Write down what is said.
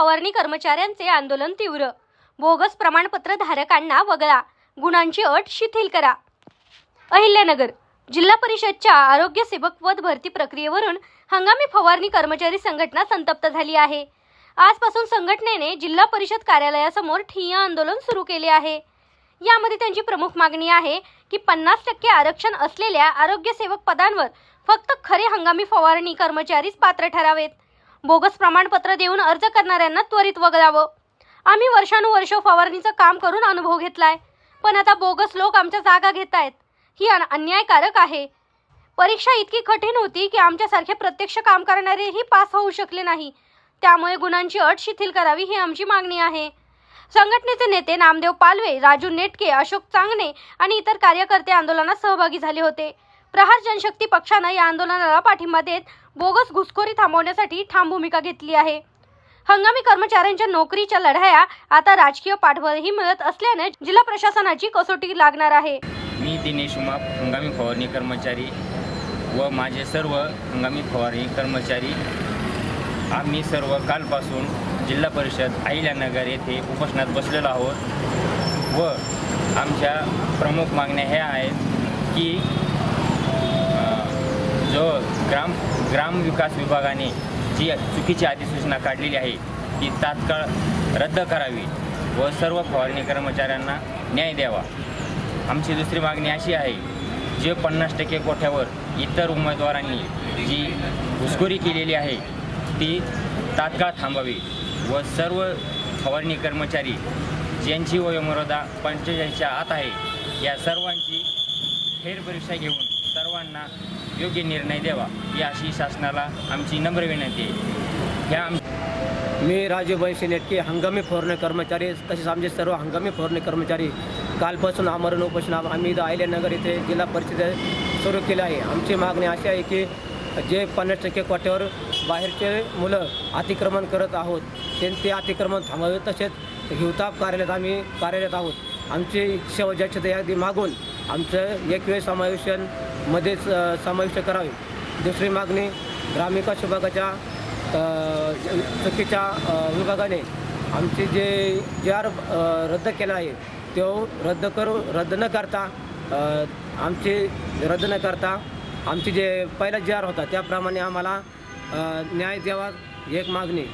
फवारणी कर्मचाऱ्यांचे आंदोलन तीव्र. बोगस प्रमाणपत्र धारकांना वगळा. गुणांची अट शिथिल करा. अहिल्यानगर जिल्हा परिषदच्या आरोग्य सेवक पद भरती प्रक्रियेवरून हंगामी फवारणी कर्मचारी संघटना संतप्त झाली आहे. आजपासून संघटनेने जिल्हा परिषद कार्यालयासमोर ठिय्या आंदोलन सुरू केले आहे. यामध्ये त्यांची प्रमुख मागणी आहे की पन्नास टक्के आरक्षण असलेल्या आरोग्य सेवक पदांवर फक्त खरे हंगामी फवारणी कर्मचारीच पात्र ठरावेत. बोगस प्रमाणपत्र देऊन अर्ज करणाऱ्यांना त्वरित वगळावं. आम्ही वर्षानुवर्ष फवारणीचं काम करून अनुभव घेतलाय. पण आता बोगस लोक आमच्या जागा घेत आहेत ही अन- अन्यायकारक आहे. परीक्षा इतकी कठीण होती की आमच्यासारखे प्रत्यक्ष काम करणारेही पास होऊ शकले नाही. त्यामुळे गुणांची अट शिथिल करावी ही आमची मागणी आहे. संघटनेचे नेते नामदेव पालवे राजू नेटके अशोक चांगणे आणि इतर कार्यकर्ते आंदोलनात सहभागी झाले होते. प्रहार जनशक्ती पक्षानं या आंदोलनाला पाठिंबा देत बोगस घुसखोरी थांबवण्यासाठी ठाम भूमिका घेतली आहे. हंगामी कर्मचाऱ्यांच्या नोकरीच्या लढाया आता राजकीय पाठबळही मिळत असल्याने जिल्हा प्रशासनाची कसोटी लागणार आहे. मी दिनेश उमाप हंगामी फवारणी कर्मचारी व माझे सर्व हंगामी फवारणी कर्मचारी. आम्ही सर्व कालपासून जिल्हा परिषद अहिल्यानगर येथे उपोषणात बसलेलो आहोत व आमच्या प्रमुख मागण्या ह्या आहेत की जो ग्राम ग्रामविकास विभागाने जी चुकीची अधिसूचना काढलेली आहे ती तात्काळ रद्द करावी व सर्व फवारणी कर्मचाऱ्यांना न्याय द्यावा. आमची दुसरी मागणी अशी आहे जे पन्नास टक्के कोठ्यावर इतर उमेदवारांनी जी घुसखोरी केलेली आहे ती तात्काळ थांबावी व सर्व फवारणी कर्मचारी ज्यांची वयोमर्यादा पंचेचाळीसच्या आत आहे या सर्वांची फेरपरीक्षा घेऊन सर्वांना योग्य निर्णय द्यावा. ही अशी शासनाला आमची नम्र विनंती आहे. ह्या आम मी राजू सिनेटके हंगामी फोरणे कर्मचारी तसेच आमचे सर्व हंगामी फोरणे कर्मचारी कालपासून आमरण उपोषण आम्ही इथं अहिल्यानगर येथे जिल्हा परिषद सुरू केली आहे. आमची मागणी अशी आहे की जे पन्नास टक्के कोट्यावर बाहेरचे मुलं अतिक्रमण करत आहोत ते ते अतिक्रमण थांबावे तसेच हिवताप कार्यालयात आम्ही कार्यरत आहोत. आमची शेवटच्या यादी मागून आमचं एकवेळ समावेशनमध्येच समाविष्ट करावे. दुसरी मागणी ग्रामविकास विभागाच्या चुकीच्या विभागाने आमचे जे जे आर रद्द केला आहे तो रद्द करू रद्द न करता आमचे रद्द न करता आमचे जे पहिला जे आर होता त्याप्रमाणे आम्हाला न्याय द्यावा एक मागणी.